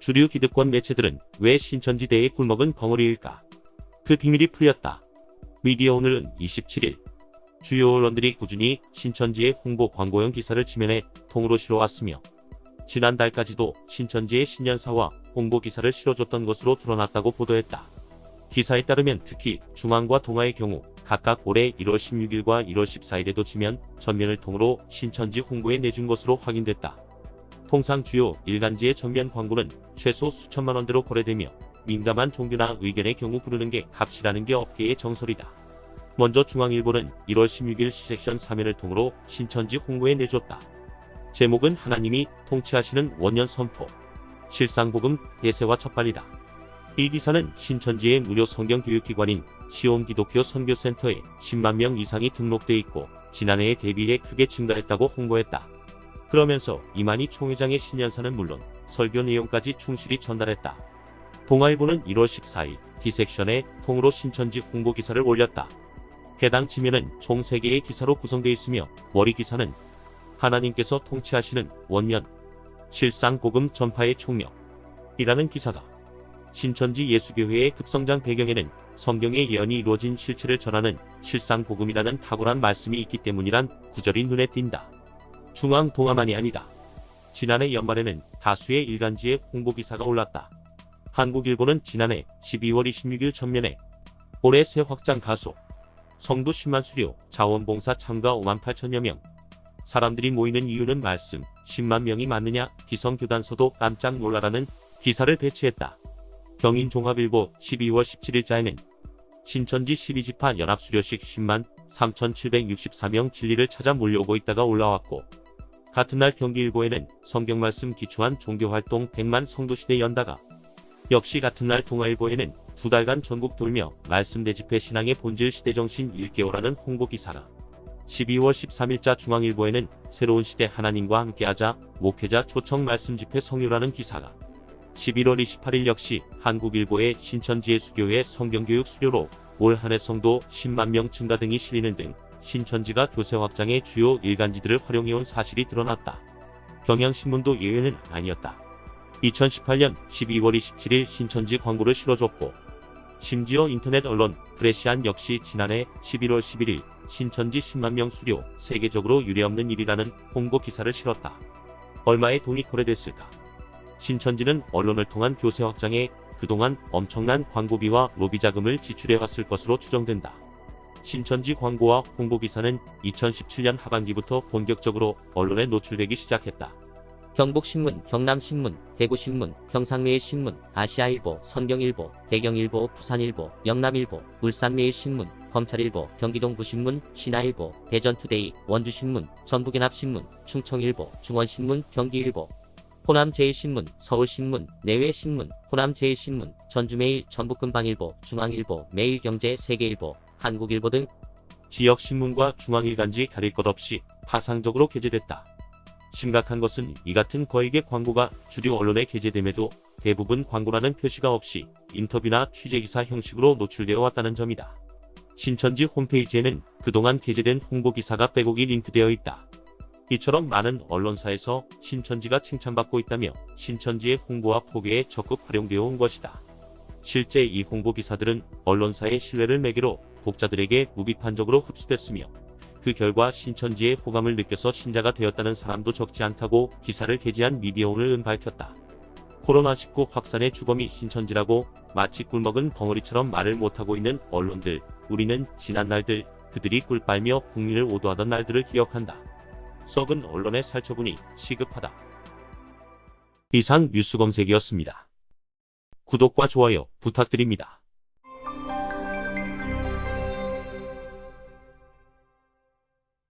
주류 기득권 매체들은 왜 신천지대의 굴먹은 벙어리일까? 그 비밀이 풀렸다. 미디어 오늘은 27일 주요 언론들이 꾸준히 신천지의 홍보 광고용 기사를 지면에 통으로 실어왔으며 지난달까지도 신천지의 신년사와 홍보 기사를 실어줬던 것으로 드러났다고 보도했다. 기사에 따르면 특히 중앙과 동아의 경우 각각 올해 1월 16일과 1월 14일에도 지면 전면을 통으로 신천지 홍보에 내준 것으로 확인됐다. 통상 주요 일간지의 전면 광고는 최소 수천만 원대로 거래되며 민감한 종교나 의견의 경우 부르는 게 값이라는 게 업계의 정설이다. 먼저 중앙일보는 1월 16일 시섹션 3면을 통으로 신천지 홍보에 내줬다. 제목은 하나님이 통치하시는 원년 선포. 실상복음 예세와 첫발이다. 이 기사는 신천지의 무료 성경 교육기관인 시온 기독교 선교센터에 10만 명 이상이 등록돼 있고 지난해에 대비해 크게 증가했다고 홍보했다. 그러면서 이만희 총회장의 신년사는 물론 설교 내용까지 충실히 전달했다. 동아일보는 1월 14일 D섹션에 통으로 신천지 홍보 기사를 올렸다. 해당 지면은 총 3개의 기사로 구성되어 있으며 머리 기사는 하나님께서 통치하시는 원년 실상 복음 전파의 총력 이라는 기사다. 신천지 예수교회의 급성장 배경에는 성경의 예언이 이루어진 실체를 전하는 실상 복음이라는 탁월한 말씀이 있기 때문이란 구절이 눈에 띈다. 중앙 동아만이 아니다. 지난해 연말에는 다수의 일간지에 홍보 기사가 올랐다. 한국일보는 지난해 12월 26일 전면에 올해 새 확장 가속 성도 10만 수료 자원봉사 참가 5만 8천여 명 사람들이 모이는 이유는 말씀 10만 명이 맞느냐 기성교단서도 깜짝 놀라라는 기사를 배치했다. 경인종합일보 12월 17일자에는 신천지 12지파 연합수료식 10만 3,764명 진리를 찾아 몰려오고 있다가 올라왔고 같은 날 경기일보에는 성경 말씀 기초한 종교활동 100만 성도시대 연다가 역시 같은 날 동아일보에는 두 달간 전국 돌며 말씀 대집회 신앙의 본질 시대 정신 1개월하는 홍보 기사가 12월 13일자 중앙일보에는 새로운 시대 하나님과 함께하자 목회자 초청 말씀 집회 성유라는 기사가 11월 28일 역시 한국일보의 신천지의 수교회 성경교육 수료로 올 한해 성도 10만 명 증가 등이 실리는 등 신천지가 교세 확장의 주요 일간지들을 활용해온 사실이 드러났다. 경향신문도 예외는 아니었다. 2018년 12월 27일 신천지 광고를 실어줬고 심지어 인터넷 언론 프레시안 역시 지난해 11월 11일 신천지 10만 명 수료 세계적으로 유례없는 일이라는 홍보 기사를 실었다. 얼마의 돈이 거래됐을까? 신천지는 언론을 통한 교세 확장에 그동안 엄청난 광고비와 로비 자금을 지출해왔을 것으로 추정된다. 신천지 광고와 홍보 기사는 2017년 하반기부터 본격적으로 언론에 노출되기 시작했다. 경북신문, 경남신문, 대구신문, 경상매일신문, 아시아일보, 선경일보, 대경일보, 부산일보, 영남일보, 울산매일신문, 검찰일보, 경기동부신문, 신화일보, 대전투데이, 원주신문, 전북연합신문, 충청일보, 중원신문, 경기일보, 호남제일신문, 서울신문, 내외신문, 호남제일신문, 전주매일, 전북근방일보, 중앙일보, 매일경제, 세계일보, 한국일보 등 지역 신문과 중앙일간지 가릴 것 없이 파상적으로 게재됐다. 심각한 것은 이 같은 거액의 광고가 주류 언론에 게재됨에도 대부분 광고라는 표시가 없이 인터뷰나 취재기사 형식으로 노출되어 왔다는 점이다. 신천지 홈페이지에는 그동안 게재된 홍보기사가 빼곡히 링크되어 있다. 이처럼 많은 언론사에서 신천지가 칭찬받고 있다며 신천지의 홍보와 포개에 적극 활용되어 온 것이다. 실제 이 홍보기사들은 언론사의 신뢰를 매개로 독자들에게 무비판적으로 흡수됐으며 그 결과 신천지의 호감을 느껴서 신자가 되었다는 사람도 적지 않다고 기사를 게재한 미디어오늘은 밝혔다. 코로나19 확산의 주범이 신천지라고 마치 꿀먹은 벙어리처럼 말을 못하고 있는 언론들, 우리는 지난 날들, 그들이 꿀 빨며 국민을 오도하던 날들을 기억한다. 썩은 언론의 살처분이 시급하다. 이상 뉴스 검색이었습니다. 구독과 좋아요 부탁드립니다.